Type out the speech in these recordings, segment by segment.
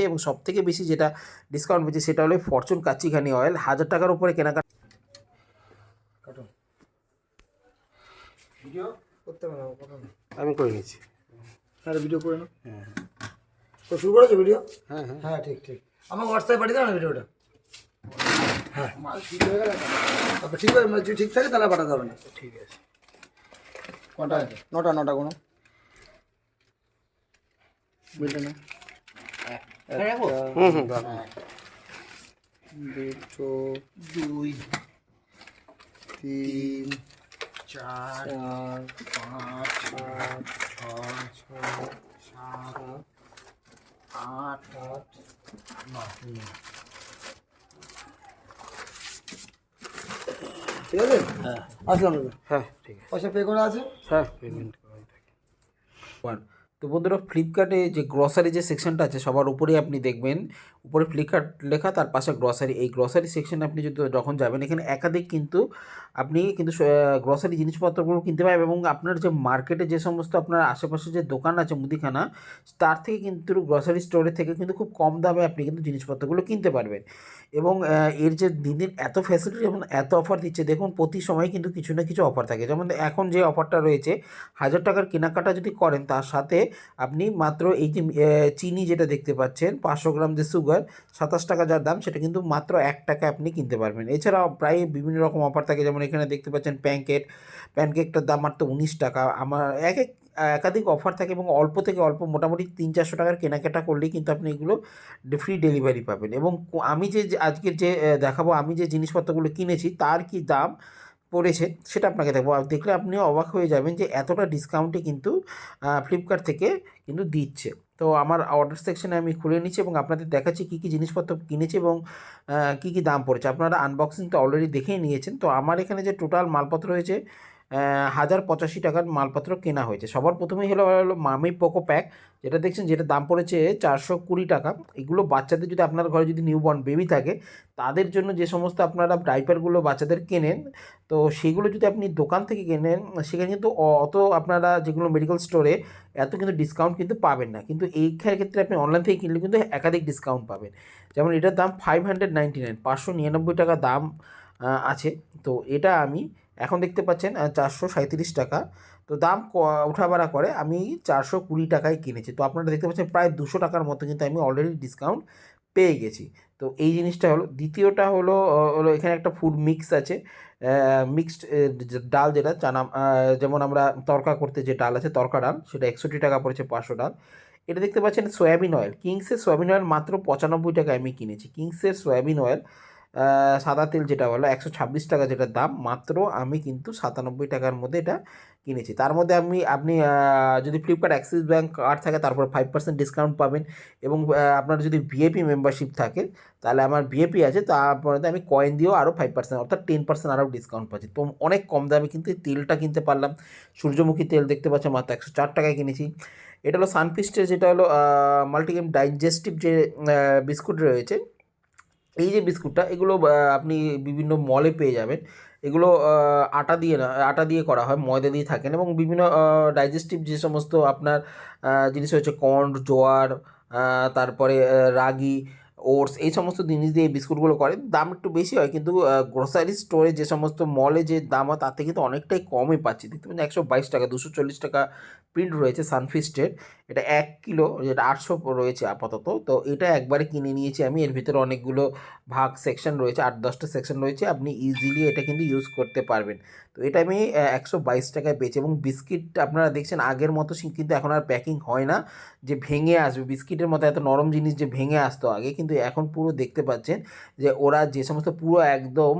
আছে এবং সব থেকে বেশি যেটা ডিসকাউন্ট পেয়েছে সেটা হলো ফরচুন কাচ্চিঘানি অয়েল হাজার টাকার উপরে কেনাকাটা ভিডিও করতে আমি করে নিচ্ছি। আরে ভিডিও করে নাও। হ্যাঁ তো শুরু করেছ ভিডিও হ্যাঁ হ্যাঁ। হ্যাঁ ঠিক ঠিক। আমার হোয়াটসঅ্যাপে পাঠিয়ে দাও না ভিডিওটা হ্যাঁ। তারপর ঠিক আছে মানে যদি ঠিক থাকে তাহলে পাঠাতে হবে না। ঠিক আছে। কটা আছে? নটা নটা কোনো। বিলটা না। দুটো দুই তিন চার পাঁচ আট ছয় ছয় সাত সাত আট আট নয়। ঠিক আছে? হ্যাঁ। আসলাম। হ্যাঁ ঠিক আছে। পয়সা পে করা আছে? হ্যাঁ। পেমেন্ট করাই থাকে। ওয়ান তো বন্ধুরা ফ্লিপকার্টে যে গ্রসারি যে সেকশনটা আছে, সবার উপরেই আপনি দেখবেন, উপরে ফ্লিপকার্ট লেখা, তার পাশে গ্রসারি এই গ্রসারি সেকশনে আপনি যদি যখন যাবেন, এখানে একাধিক কিন্তু আপনি কিন্তু গ্রসারি জিনিসপত্রগুলো কিনতে পারবেন এবং আপনার যে মার্কেটে যে সমস্ত আপনার আশেপাশে যে দোকান আছে, মুদিখানা, তার থেকে কিন্তু গ্রসারি স্টোরের থেকে কিন্তু খুব কম দামে আপনি কিন্তু জিনিসপত্রগুলো কিনতে পারবেন। এবং এর যে দিন দিন এত ফ্যাসিলিটি এবং এত অফার দিচ্ছে, দেখুন প্রতি সময় কিন্তু কিছু না কিছু অফার থাকে। যেমন এখন যে অফারটা রয়েছে, হাজার টাকার কেনাকাটা যদি করেন, তার সাথে আপনি মাত্র এই যে চিনি যেটা দেখতে পাচ্ছেন, পাঁচশো গ্রাম যে সুগার সাতাশ টাকা যার দাম, সেটা কিন্তু মাত্র এক টাকা আপনি কিনতে পারবেন। এছাড়াও প্রায় বিভিন্ন রকম অফার থাকে, যেমন এখানে দেখতে পাচ্ছেন প্যানকেক প্যানকেকটার দাম মাত্র উনিশ টাকা। আমার এক এক একাধিক অফার থাকে এবং অল্প থেকে অল্প, মোটামুটি তিন চারশো টাকার কেনাকাটা করলেই কিন্তু আপনি এগুলো ফ্রি ডেলিভারি পাবেন। এবং আমি যে আজকের যে দেখাবো, আমি যে জিনিসপত্রগুলো কিনেছি, তার কি দাম? পড়েছে সেটা আপনাকে দেখব। দেখলে আপনি অবাক হয়ে যাবেন যে এতটা ডিসকাউন্টে কিন্তু ফ্লিপকার্ট থেকে কিন্তু দিচ্ছে। তো আমার অর্ডার সেকশানে আমি খুলে নিচ্ছি এবং আপনাদের দেখাচ্ছি কী কী জিনিসপত্র কিনেছি এবং কী কী দাম পড়েছে। আপনারা আনবক্সিং তো অলরেডি দেখেই নিয়েছেন। তো আমার এখানে যে টোটাল মালপত্র আহ, হাজার পঁচাশি টাকার মালপত্র কেনা হয়েছে। সবার প্রথমেই হলো হলো মামি পোকো প্যাক যেটা দেখছেন যেটা দাম পড়েছে চারশো কুড়ি টাকা। এগুলো বাচ্চাদের যদি আপনার ঘরে যদি নিউবর্ন বেবি থাকে, তাদের জন্য যে সমস্ত আপনারা ডাইপারগুলো বাচ্চাদের কেনেন, তো সেগুলো যদি আপনি দোকান থেকে কেনেন, সেখানে কিন্তু অত আপনারা যেগুলো মেডিকেল স্টোরে এত কিন্তু ডিসকাউন্ট কিন্তু পাবেন না। কিন্তু এই ক্ষেত্রে আপনি অনলাইন থেকে কিনলে কিন্তু একাধিক ডিসকাউন্ট পাবেন। যেমন এটার দাম ফাইভ হান্ড্রেড নাইনটি নাইন পাঁচশো নিরানব্বই টাকা দাম আছে। তো এটা আমি এখন দেখতে পাচ্ছেন চারশো সাঁত্রিশ টাকা। তো দাম ক- ওঠাবাড়া করে, আমি চারশো কুড়ি টাকায় কিনেছি। তো আপনারা দেখতে পাচ্ছেন, প্রায় দুশো টাকার মতো কিন্তু আমি অলরেডি ডিসকাউন্ট পেয়ে গেছি। তো এই জিনিসটা হলো। দ্বিতীয়টা হলো হলো এখানে একটা ফুড মিক্স আছে। মিক্সড ডাল যেটা চানা যেমন আমরা তরকা করতে যে ডাল আছে, তরকা ডাল, সেটা একষট্টি টাকা পড়েছে পাঁচশো ডাল। এটা দেখতে পাচ্ছেন সয়াবিন অয়েল কিংসের সয়াবিন অয়েল মাত্র পঁচানব্বই টাকায় আমি কিনেছি। কিংসের সয়াবিন অয়েল সাদা তেল যেটা বলো, একশো ছাব্বিশ টাকা যেটা দাম, মাত্র আমি কিন্তু সাতানব্বই টাকার মধ্যে এটা কিনেছি। তার মধ্যে আমি, আপনি যদি ফ্লিপকার্ট অ্যাক্সিস ব্যাঙ্ক কার্ড থাকে, তারপর ফাইভ পার্সেন্ট ডিসকাউন্ট পাবেন এবং আপনার যদি ভিএপি মেম্বারশিপ থাকে, তাহলে আমার ভিএপি আছে, তারপরে আমি কয়েন দিয়েও আরও ফাইভ পার্সেন্ট অর্থাৎ টেন পার্সেন্ট আরও ডিসকাউন্ট পাচ্ছি। তো অনেক কম দামে কিন্তু তেলটা কিনতে পারলাম। সূর্যমুখী তেল দেখতে পাচ্ছেন মাত্র একশো চার টাকায় কিনেছি। এটা হলো সানফিস্টের যেটা হলো মাল্টিগেম ডাইজেস্টিভ যে বিস্কুট রয়েছে এই যে বিস্কুটটা, এগুলো আপনি বিভিন্ন মলে পেয়ে যাবেন। এগুলো আটা দিয়ে না, আটা দিয়ে করা হয়, ময়দা দিয়ে থাকেন এবং বিভিন্ন ডাইজেস্টিভ যে সমস্ত আপনার জিনিস হচ্ছে কর্ন জোয়ার তারপরে রাগি ওটস, এই সমস্ত জিনিস দিয়ে বিস্কুটগুলো করে, দাম একটু বেশি হয়, কিন্তু গ্রোসারি স্টোরে যে সমস্ত মলে যে দাম হয় থেকে কিন্তু অনেকটাই কমই পাচ্ছি। দেখতে পাচ্ছেন একশো বাইশ টাকা, দুশো চল্লিশ টাকা প্রিন্ট রয়েছে সানফিস্টের এটা এক কিলো, যেটা আটশো রয়েছে আপাতত। তো এটা একবারে কিনে নিয়েছি আমি, এর ভিতরে অনেকগুলো ভাগ সেকশন রয়েছে, আট দশটা সেকশন রয়েছে, আপনি ইজিলি এটা কিন্তু ইউজ করতে পারবেন। তো এটা আমি একশো বাইশ টাকায় পেয়েছি এবং বিস্কিট আপনারা দেখছেন, আগের মতো কিন্তু এখন আর প্যাকিং হয় না, যে ভেঙে আসবে, বিস্কিটের মতো এত নরম জিনিস যে ভেঙে আসতো আগে, কিন্তু এখন পুরো দেখতে পাচ্ছেন যে ওরা যে সমস্ত পুরো একদম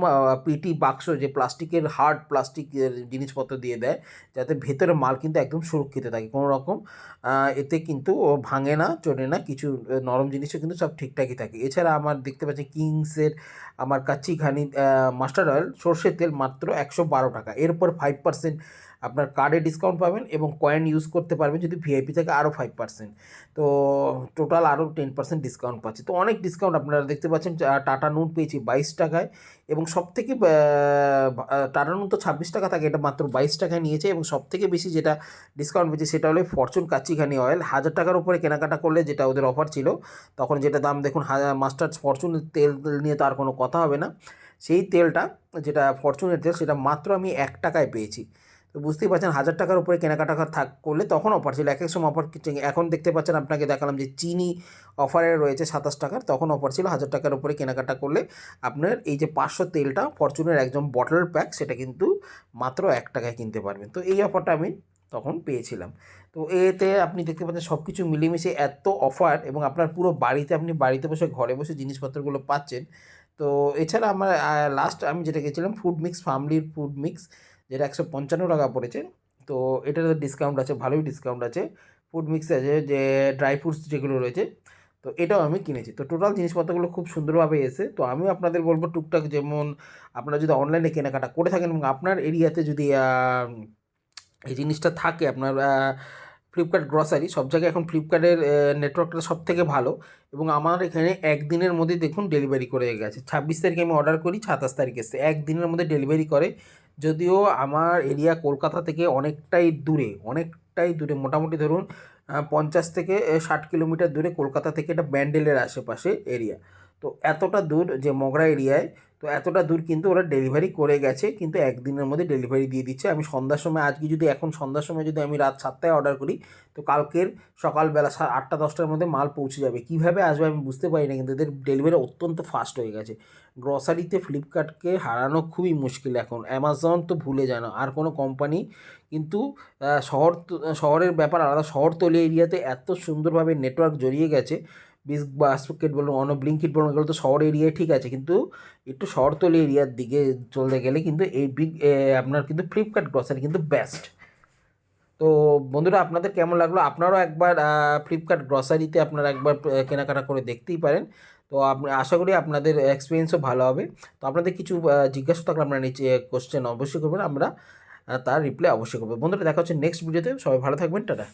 পিটি বাক্স যে প্লাস্টিকের হার্ড প্লাস্টিকের জিনিসপত্র দিয়ে দেয়, যাতে ভেতরে মাল কিন্তু একদম সুরক্ষিত থাকে। কোনো রকম এতে কিন্তু ও ভাঙে না চলে না, কিছু নরম জিনিসও কিন্তু সব ঠিকঠাকই থাকে। এছাড়া আমার দেখতে পাচ্ছি কিংসের আমার কাচ্চি ঘানি মাস্টার্ড অয়েল সর্ষের তেল মাত্র একশো বারো টাকা। এরপর ফাইভ পার্সেন্ট আপনার কার্ডে ডিসকাউন্ট পাবেন এবং কয়েন ইউজ করতে পারবেন যদি ভিআইপি থেকে আরও ফাইভ পার্সেন্ট তো টোটাল আরও টেন পার্সেন্ট ডিসকাউন্ট পাচ্ছি। তো অনেক ডিসকাউন্ট আপনারা দেখতে পাচ্ছেন টাটা নুন পেয়েছি বাইশ টাকায় এবং সব থেকে টাটা নুন তো ছাব্বিশ টাকা থাকে, এটা মাত্র বাইশ টাকায় নিয়েছে এবং সব থেকে বেশি যেটা ডিসকাউন্ট পেয়েছে সেটা হলো ফরচুন কাচিখানি অয়েল হাজার টাকার উপরে কেনাকাটা করলে যেটা ওদের অফার ছিল, তখন যেটা দাম দেখুন হাজার মাস্টার্স ফরচুনের তেল নিয়ে তো আর কোনো কথা হবে না। সেই তেলটা, যেটা ফরচুনের তেল, সেটা মাত্র আমি এক টাকায় পেয়েছি। তো বুঝতেই পারছেন, হাজার টাকার উপরে কেনাকাটা থাক, করলে তখন অফার ছিল। এক এক সময় অফার এখন দেখতে পাচ্ছেন, আপনাকে দেখালাম যে চিনি অফারে রয়েছে সাতাশ টাকার, তখন অফার ছিল হাজার টাকার উপরে কেনাকাটা করলে আপনার এই যে পাঁচশো তেলটা ফরচুনের একদম বটল প্যাক সেটা কিন্তু মাত্র এক টাকায় কিনতে পারবেন। তো এই অফারটা আমি তখন পেয়েছিলাম। তো এতে আপনি দেখতে পাচ্ছেন সব কিছু মিলেমিশে এত অফার এবং আপনার পুরো বাড়িতে আপনি বাড়িতে বসে, ঘরে বসে জিনিসপত্রগুলো পাচ্ছেন। তো এছাড়া আমার লাস্ট আমি যেটা গেছিলাম ফুড মিক্স ফ্যামিলির ফুড মিক্স যেটা একশো পঞ্চান্ন টাকা পড়েছে। তো এটার ডিসকাউন্ট আছে, ভালোই ডিসকাউন্ট আছে। ফুড মিক্স আছে, যে ড্রাই ফ্রুটস যেগুলো রয়েছে, তো এটাও আমি কিনেছি। তো টোটাল জিনিসপত্রগুলো খুব সুন্দরভাবে এসে তো আমিও আপনাদের বলব টুকটাক যেমন আপনারা যদি অনলাইনে কেনাকাটা করে থাকেন এবং আপনার এরিয়াতে যদি এই জিনিসটা থাকে, আপনার ফ্লিপকার্ট গ্রসারি সব জায়গায় এখন ফ্লিপকার্টের নেটওয়ার্কটা সব থেকে ভালো এবং আমার এখানে একদিনের মধ্যে দেখুন ডেলিভারি করে গেছে। ছাব্বিশ তারিখে আমি অর্ডার করি, সাতাশ তারিখ এসছে। একদিনের মধ্যে ডেলিভারি করে, যদিও আমার এরিয়া কলকাতা থেকে অনেকটাই দূরে অনেকটাই দূরে। মোটামুটি ধরুন পঞ্চাশ থেকে ষাট কিলোমিটার দূরে কলকাতা থেকে এটা ব্যান্ডেলের আশেপাশে এরিয়া তো এতটা দূর যে মগরা এরিয়ায় তো এতটা দূর কিন্তু ওরা ডেলিভারি করে গেছে, কিন্তু একদিনের মধ্যে ডেলিভারি দিয়ে দিচ্ছে। আমি সন্ধ্যার সময়, আজকে যদি এখন সন্ধ্যার সময় যদি আমি রাত সাতটায় অর্ডার করি, তো কালকের সকালবেলা আটটা দশটার মধ্যে মাল পৌঁছে যাবে। কীভাবে আসবে আমি বুঝতে পারি না, কিন্তু এদের ডেলিভারি অত্যন্ত ফাস্ট হয়ে গেছে। গ্রসারিতে ফ্লিপকার্টকে হারানো খুবই মুশকিল এখন। অ্যামাজন তো ভুলে যায় না, আর কোনো কোম্পানি কিন্তু শহর শহরের ব্যাপার আলাদা। শহরতলি এরিয়াতে এত সুন্দরভাবে নেটওয়ার্ক জড়িয়ে গেছে বিস বাস্কেট বলুন অন ব্লিঙ্কিট বলুন এগুলো তো শহর এরিয়ায় ঠিক আছে, কিন্তু একটু শহরতলি এরিয়ার দিকে চলতে গেলে কিন্তু এই বিগ আপনার কিন্তু ফ্লিপকার্ট গ্রসারি কিন্তু বেস্ট তো বন্ধুরা, আপনাদের কেমন লাগল? আপনারাও একবার ফ্লিপকার্ট গ্রসারিতে আপনারা একবার কেনাকাটা করে দেখতেই পারেন। তো আপনি, আশা করি আপনাদের এক্সপিরিয়েন্সও ভালো হবে। তো আপনাদের কিছু জিজ্ঞাসা থাকলে আপনারা নিচে কোশ্চেন অবশ্যই করবেন, আমরা তার রিপ্লাই অবশ্যই করব। বন্ধুরা, দেখা হচ্ছে নেক্সট ভিডিওতে সবাই ভালো থাকবেন, টাটা।